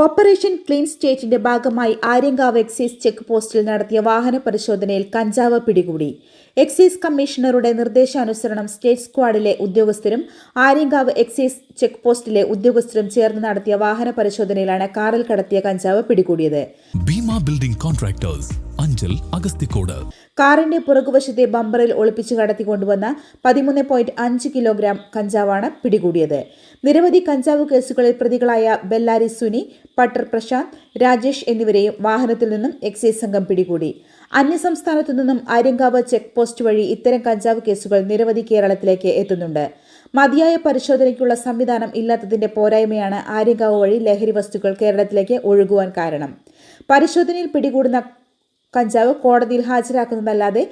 operation clean സ്റ്റേറ്റിന്റെ ഭാഗമായി Aryankavu excise check പോസ്റ്റിൽ നടത്തിയ വാഹന പരിശോധനയിൽ കഞ്ചാവ് പിടികൂടി എക്സൈസ് കമ്മീഷണറുടെ നിർദ്ദേശാനുസരണം സ്റ്റേറ്റ് സ്ക്വാഡിലെ ഉദ്യോഗസ്ഥരും ആര്യങ്കാവ് എക്സൈസ് ചെക്ക് പോസ്റ്റിലെ ഉദ്യോഗസ്ഥരും ചേർന്ന് നടത്തിയ വാഹന പരിശോധനയിലാണ് കാറിൽ കടത്തിയ കഞ്ചാവ് പിടികൂടിയത് ബിൽഡിംഗ് കോൺട്രാക്ടേഴ്സ് അഞ്ചൽ അഗസ്തിക്കോട് കാറിന്റെ പുറകുവശത്തെ ബമ്പറിൽ ഒളിപ്പിച്ച് കടത്തിക്കൊണ്ടുവന്ന പതിമൂന്ന് പോയിന്റ് അഞ്ച് കിലോഗ്രാം കഞ്ചാവാണ് പിടികൂടിയത് നിരവധി കഞ്ചാവ് കേസുകളിൽ പ്രതികളായ ബെല്ലാരി സുനി പട്ടർ പ്രശാന്ത് രാജേഷ് എന്നിവരെയും വാഹനത്തിൽ നിന്നും എക്സൈസ് സംഘം പിടികൂടി അന്യസംസ്ഥാനത്തു നിന്നും ആര്യങ്കാവ് ചെക്ക് പോസ്റ്റ് വഴി ഇത്തരം കഞ്ചാവ് കേസുകൾ നിരവധി കേരളത്തിലേക്ക് എത്തുന്നുണ്ട് മതിയായ പരിശോധനയ്ക്കുള്ള സംവിധാനം ഇല്ലാത്തതിന്റെ പോരായ്മയാണ് ആര്യങ്കാവ് വഴി ലഹരി വസ്തുക്കൾ കേരളത്തിലേക്ക് ഒഴുകുവാൻ കാരണം പരിശോധനയിൽ പിടികൂടുന്ന കഞ്ചാവ് കോടതിയിൽ ഹാജരാക്കുന്നതല്ലാതെ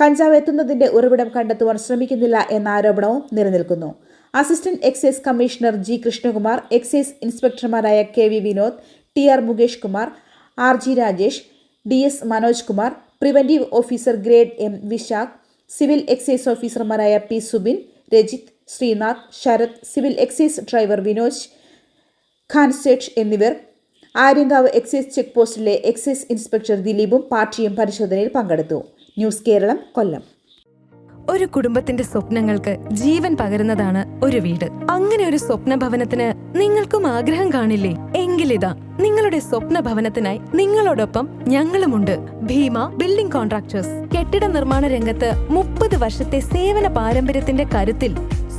കഞ്ചാവ് എത്തുന്നതിന്റെ ഉറവിടം കണ്ടെത്തുവാൻ ശ്രമിക്കുന്നില്ല എന്ന ആരോപണവും നിലനിൽക്കുന്നു assistant excise commissioner G Krishnakumar excise ഇൻസ്പെക്ടർമാരായ K V Vinod T R Mukesh Kumar R G Rajesh D S Manoj Kumar preventive officer grade M Vishakh civil excise ഓഫീസർമാരായ P Subin Rajith Sreenath Sarath civil excise driver Vinoj Khansesh എന്നിവർ Aryankavu excise check പോസ്റ്റിലെ excise inspector ദിലീപും പാർട്ടിയും പരിശോധനയിൽ പങ്കെടുത്തു news Keralam Kollam ഒരു കുടുംബത്തിന്റെ സ്വപ്നങ്ങൾക്ക് ജീവൻ പകരുന്നതാണ് ഒരു വീട് അങ്ങനെ ഒരു സ്വപ്ന ഭവനത്തിന് നിങ്ങൾക്കും ആഗ്രഹം കാണില്ലേ എങ്കിലിതാ നിങ്ങളുടെ സ്വപ്ന ഭവനത്തിനായി നിങ്ങളോടൊപ്പം ഞങ്ങളുമുണ്ട് ഭീമ ബിൽഡിംഗ് കോൺട്രാക്ടേഴ്സ് കെട്ടിട നിർമ്മാണ രംഗത്ത് മുപ്പത് വർഷത്തെ സേവന പാരമ്പര്യത്തിന്റെ കരുത്തിൽ